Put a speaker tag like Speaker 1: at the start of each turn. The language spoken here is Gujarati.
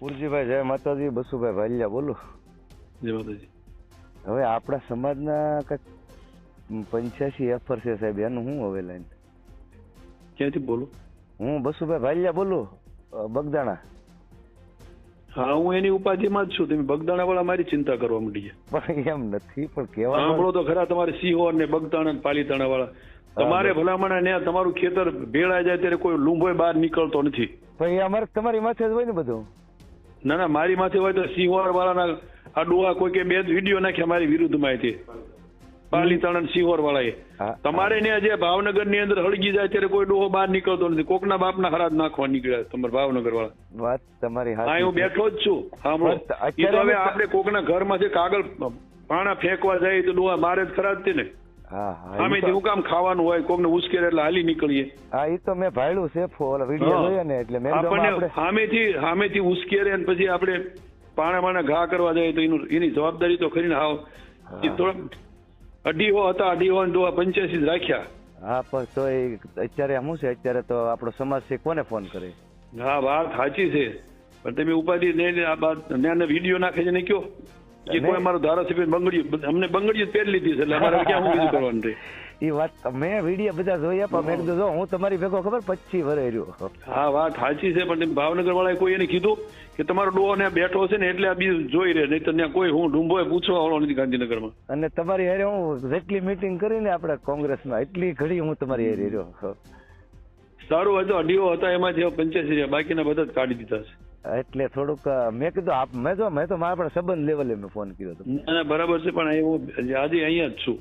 Speaker 1: પુરજીભાઈ જય માતાજી બસુભાઈ ભાલિયા બોલો.
Speaker 2: જય માતાજી.
Speaker 1: હવે આપણા સમાજના કંઈક પંચ્યાસી એફર છે સાહેબ એનું હું હવે લાઈન?
Speaker 2: ક્યાંથી બોલો?
Speaker 1: હું બસુભાઈ ભાલિયા બોલું બગદાણા.
Speaker 2: હા હું એની ઉપાધિમાં જ છું તમે બગદાણા વાળા મારી ચિંતા કરવા માંડી છે
Speaker 1: પણ એમ નથી પણ કેવા
Speaker 2: સાંભળો તો ખરા તમારે સિંહો ને બગદાણા ને પાલીતાણા વાળા તમારે ભલામણ ને તમારું ખેતર ભેળા જાય ત્યારે કોઈ લૂંભોય બહાર નીકળતો નથી.
Speaker 1: પણ એ અમારે તમારી માથે જ હોય ને બધું.
Speaker 2: ના ના મારી માથે હોય તો સિંહોર વાળાના આ ડોહા કોઈ કે બે વીડિયો નાખ્યા મારી વિરુદ્ધમાં હતી પાલીતાણા સિંહોર વાળાએ. તમારે ને જે ભાવનગરની અંદર હળગી જાય ત્યારે કોઈ ડોહો બહાર નીકળતો નથી. કોકના બાપના હરાજ નાખવા નીકળ્યા તમારા ભાવનગર વાળા.
Speaker 1: વાત તમારી
Speaker 2: હા હું બેઠો જ છું. તો હવે આપણે કોકના ઘરમાંથી કાગળ પાણા ફેંકવા જાય તો ડોહા મારે જ ખરાબ છે ને
Speaker 1: હા હા ઈ
Speaker 2: સામેથી
Speaker 1: તો-
Speaker 2: હું કામ ખાવાનું હોય કોકને ઉશ્કેરે એટલે હાલી નીકળીએ.
Speaker 1: હા એ તો મેં ભાડ્યું છે ફોન વીડિયો જોયો ને એટલે મેં
Speaker 2: આપણને સામેથી સામેથી ઉશ્કેરે ને પછી આપણે પાણા પાણા ઘા કરવા જાય તો એનું એની જવાબદારી તો ખરી ને હાવ ઈ થોડા અઢીહો હતા અઢીઓ પંચ્યાસી રાખ્યા.
Speaker 1: હા પણ તો એ અત્યારે શું છે? અત્યારે તો આપણો સમાજ છે કોને ફોન કરે?
Speaker 2: હા વાત સાચી છે. પણ તમે ઉપાધિ ને ને આ બાદ વીડિયો નાખે છે ને કયો? કે કોઈ અમારો ધારાસભ્ય બંગડીયું અમને પહેરી લીધી છે એટલે અમારે ક્યાં શું બીજું કરવાનું છે?
Speaker 1: એ વાત મેં વીડિયો બધા જોયા પણ મેં કીધું હું તમારી ભેગો ખબર પચીસ વર્ષ રહ્યો
Speaker 2: હા. વાત સાચી છે પણ ભાવનગર વાળાએ કોઈ એને કીધું કે તમારો ડો ને બેઠો છે ને એટલે આ બીજું જોઈ રહે નહીં ત્યાં કોઈ હું ડુંબોય પૂછવા વાળો નથી ગાંધીનગરમાં.
Speaker 1: અને તમારી હારે હું જેટલી મીટિંગ કરીને આપણે કોંગ્રેસમાં એટલી ઘડી હું તમારી હારે રહ્યો
Speaker 2: સારું હતો અઢીઓ હતા એમાં જે પંચ્યાસી બાકીના બધા જ કાઢી દીધા છે.
Speaker 1: એટલે થોડુંક મેં કીધું, આપ, મેં જો મેં તો મારા પણ સંબંધ લેવલે મેં ફોન કર્યો હતો.
Speaker 2: ના બરાબર છે, પણ હું આજે અહીંયા જ છું.